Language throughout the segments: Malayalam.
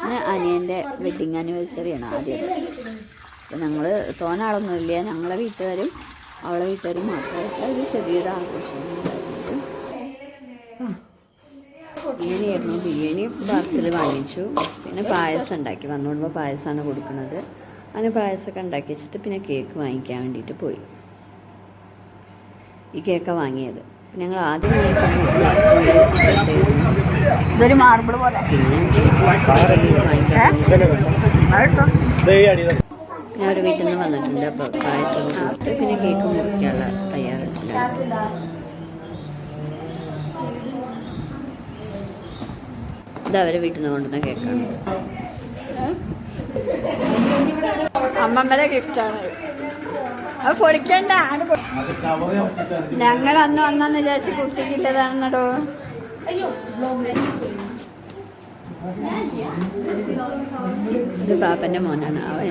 പിന്നെ അനിയന്റെ വെഡിങ് ആനിവേഴ്സറിയാണ് ആദ്യം അപ്പം ഞങ്ങൾ തോനാളൊന്നുമില്ല. ഞങ്ങളെ വീട്ടുകാരും അവളെ വീട്ടുകാരും മാത്രമായിട്ട് ഒരു ചെറിയൊരു ആഘോഷം ബിരിയാണിയായിരുന്നു. ബിരിയാണി പാർസൽ വാങ്ങിച്ചു. പിന്നെ പായസം ഉണ്ടാക്കി. വന്നുകൊണ്ടുമ്പോൾ പായസമാണ് കൊടുക്കുന്നത്. അങ്ങനെ പായസമൊക്കെ ഉണ്ടാക്കി വെച്ചിട്ട് പിന്നെ കേക്ക് വാങ്ങിക്കാൻ വേണ്ടിയിട്ട് പോയി. ഈ കേക്കാണ് വാങ്ങിയത്. ഞങ്ങൾ ആദ്യം ഇതൊരു മാർബിൾ പോലെ. ഞാൻ ഒരു വീട്ടിൽ നിന്ന് വന്നിട്ടുണ്ട്. അപ്പോൾ പായസം കൊടുത്ത് പിന്നെ കേക്ക് മുറിക്കാനുള്ള തയ്യാറെടുപ്പിലാണ്. ഇത് അവരെ വീട്ടിൽ നിന്ന് കൊണ്ടുവന്ന കേക്കാണ് അമ്മമ്മയുടെ ഗിഫ്റ്റാണ് അത് പൊളിക്കണ്ട ഞങ്ങൾ അന്ന് വന്നെന്ന് വിചാരിച്ച് കുട്ടിക്കില്ലതാണെന്നടോ ഇത് പാപ്പന്റെ മോനാണ് അവൻ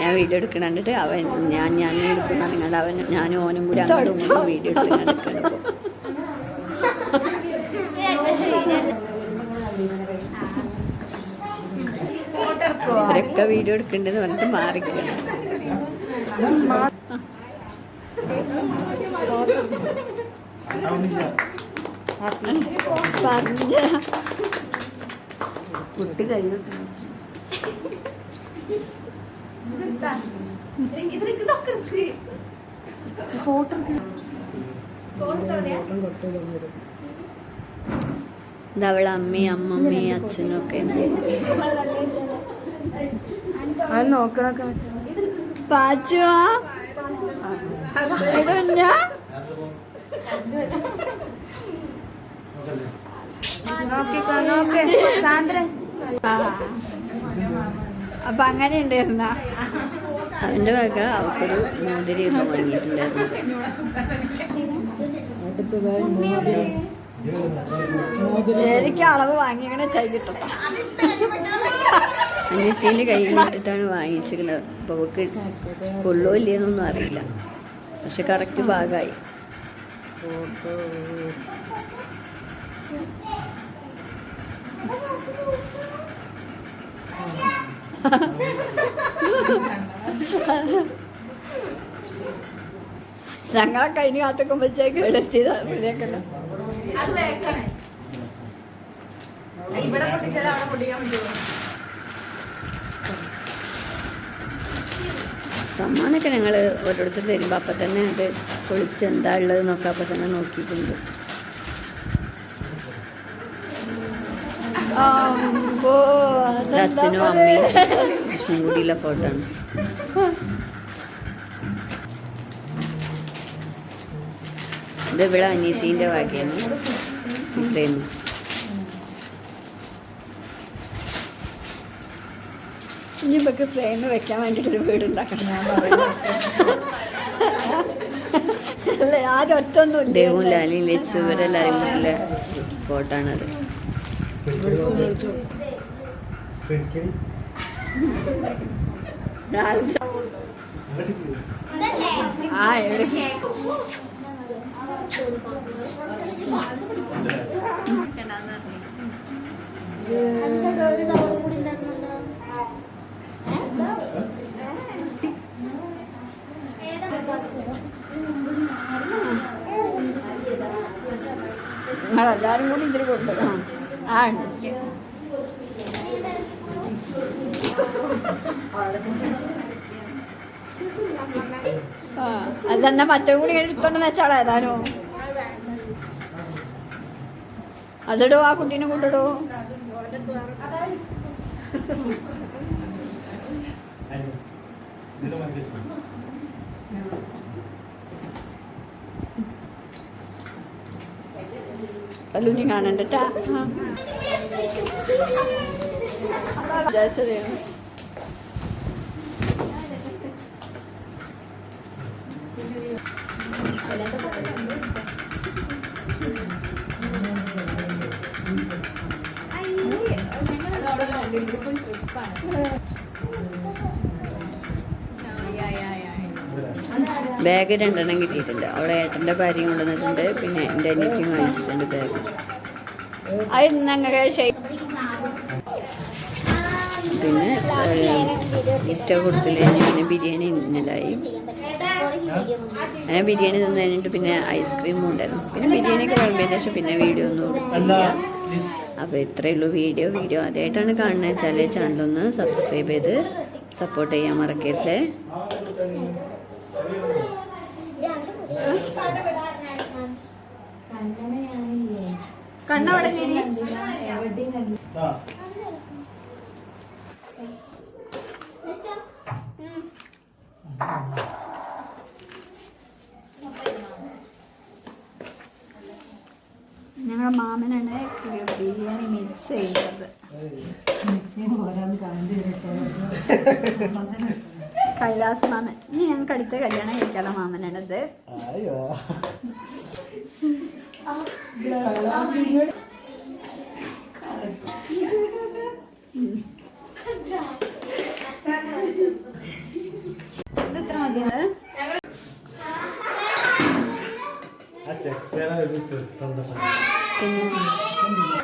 ഞാൻ വീഡിയോ എടുക്കണ കണ്ടിട്ട് അവൻ ഞാൻ ഞാൻ എടുക്കുന്ന നിങ്ങൾ അവൻ ഞാനും ഓനും കൂടി അങ്ങോട്ടും ഇങ്ങോട്ടും വീഡിയോ എടുത്ത് കണ്ടിട്ടുണ്ട് ഇവരൊക്കെ വീഡിയോ എടുക്കണ്ടെന്ന് പറഞ്ഞിട്ട് മാറിക്കണം പറഞ്ഞ കുട്ടി കഴിഞ്ഞിട്ടുണ്ട് ഫോട്ടോ അവളെ അമ്മയും അമ്മമ്മയും അച്ഛനൊക്കെ അത് നോക്കണൊക്കെ പാച്ചുവാ ഇടഞ്ഞ നോക്കിക്കോ നോക്ക് സാന്ദ്രൻ അപ്പൊ അങ്ങനെ ഉണ്ടായിരുന്ന അവന്റെ വക അവൾക്കൊരു മോതിരയൊക്കെ വാങ്ങിയിട്ടുണ്ടായിരുന്നു. എനിക്ക് അളവ് വാങ്ങിക്കണേ ചെയ്തിട്ടോ അനിയത്തിന്റെ കയ്യിലിട്ടിട്ടാണ് വാങ്ങിച്ചിരിക്കുന്നത് അപ്പോൾ അവൾക്ക് കൊള്ളോ ഇല്ലേന്നൊന്നും അറിയില്ല. പക്ഷെ കറക്റ്റ് ഭാഗമായി ഞങ്ങളെ കഴിഞ്ഞ് കാത്തുക്കുമ്പോഴത്തേക്ക് എടുത്തിയതാണ് റെഡിയാക്കണ്ട സമ്മാനമൊക്കെ ഞങ്ങൾ ഓരോരുത്തർ തരുമ്പോൾ അപ്പം തന്നെ അത് പൊളിച്ച് എന്താ ഉള്ളത് നോക്കാം അപ്പം തന്നെ നോക്കിയിട്ടുണ്ട്. അച്ഛനും അമ്മയും കൃഷ്ണൻ കൂടിയുള്ള ഫോട്ടോ ആണ്. ഇത് ഇവിടെ അനിയത്തിന്റെ വകയാണ്. ഇത്രയും ഇനി ഇപ്പൊക്കെ ഫ്രെയിം വെക്കാൻ വേണ്ടിട്ടൊരു വീട് ഉണ്ടാക്കണം. ഞാൻ അല്ലേ ആരും ഒറ്റൊന്നും ദേവും ലാലിയും ലച്ചു ഇവരെല്ലാവരും ഫോട്ടോ ആണത്. ആ എവിടെ കൂടി ഇതിൽ കൊണ്ടുവരാം ആ അതെന്നാ മറ്റേ കൂടി എടുത്തോണ്ടെന്ന് വെച്ചാളാ ഏതാനോ? അതിടോ ആ കുട്ടീനെ കൊണ്ടിടോ. കല്ലൂനി കാണണ്ടട്ടാ വിചാരിച്ചതേനു ബാഗ് രണ്ടെണ്ണം കിട്ടിയിട്ടുണ്ട്. അവളെ ഏട്ടന്റെ ഭാര്യയും കൊണ്ടുവന്നിട്ടുണ്ട് പിന്നെ എന്റെ അനിയത്തിയും വാങ്ങിച്ചിട്ടുണ്ട് ബാഗ്. പിന്നെ ഇറ്റ കൊടുത്തില്ല? പിന്നെ ബിരിയാണി ഇന്നലായി. അങ്ങനെ ബിരിയാണി തന്നു കഴിഞ്ഞിട്ട് പിന്നെ ഐസ്ക്രീമും ഉണ്ടായിരുന്നു. പിന്നെ ബിരിയാണിയൊക്കെ വിളമ്പിയതിന് ശേഷം പിന്നെ വീഡിയോ ഒന്നും അപ്പോൾ ഇത്രയേ ഉള്ളൂ വീഡിയോ. വീഡിയോ ആദ്യമായിട്ടാണ് കാണുന്നത്. വെച്ചാൽ ചാനലൊന്ന് സബ്സ്ക്രൈബ് ചെയ്ത് സപ്പോർട്ട് ചെയ്യാൻ മറക്കരുത്. കണ്ണവിടെ ഞങ്ങളുടെ മാമനാണ് ബിരിയാണി മിക്സ് ചെയ്യുന്നത്. കൈലാസ് മാമൻ. ഇനി ഞങ്ങൾക്ക് അടുത്ത കല്യാണം കഴിക്കാനുള്ള മാമനാണത് അയ്യോ. ഇത് ഇത്ര മതിയാണ് പിന്നെ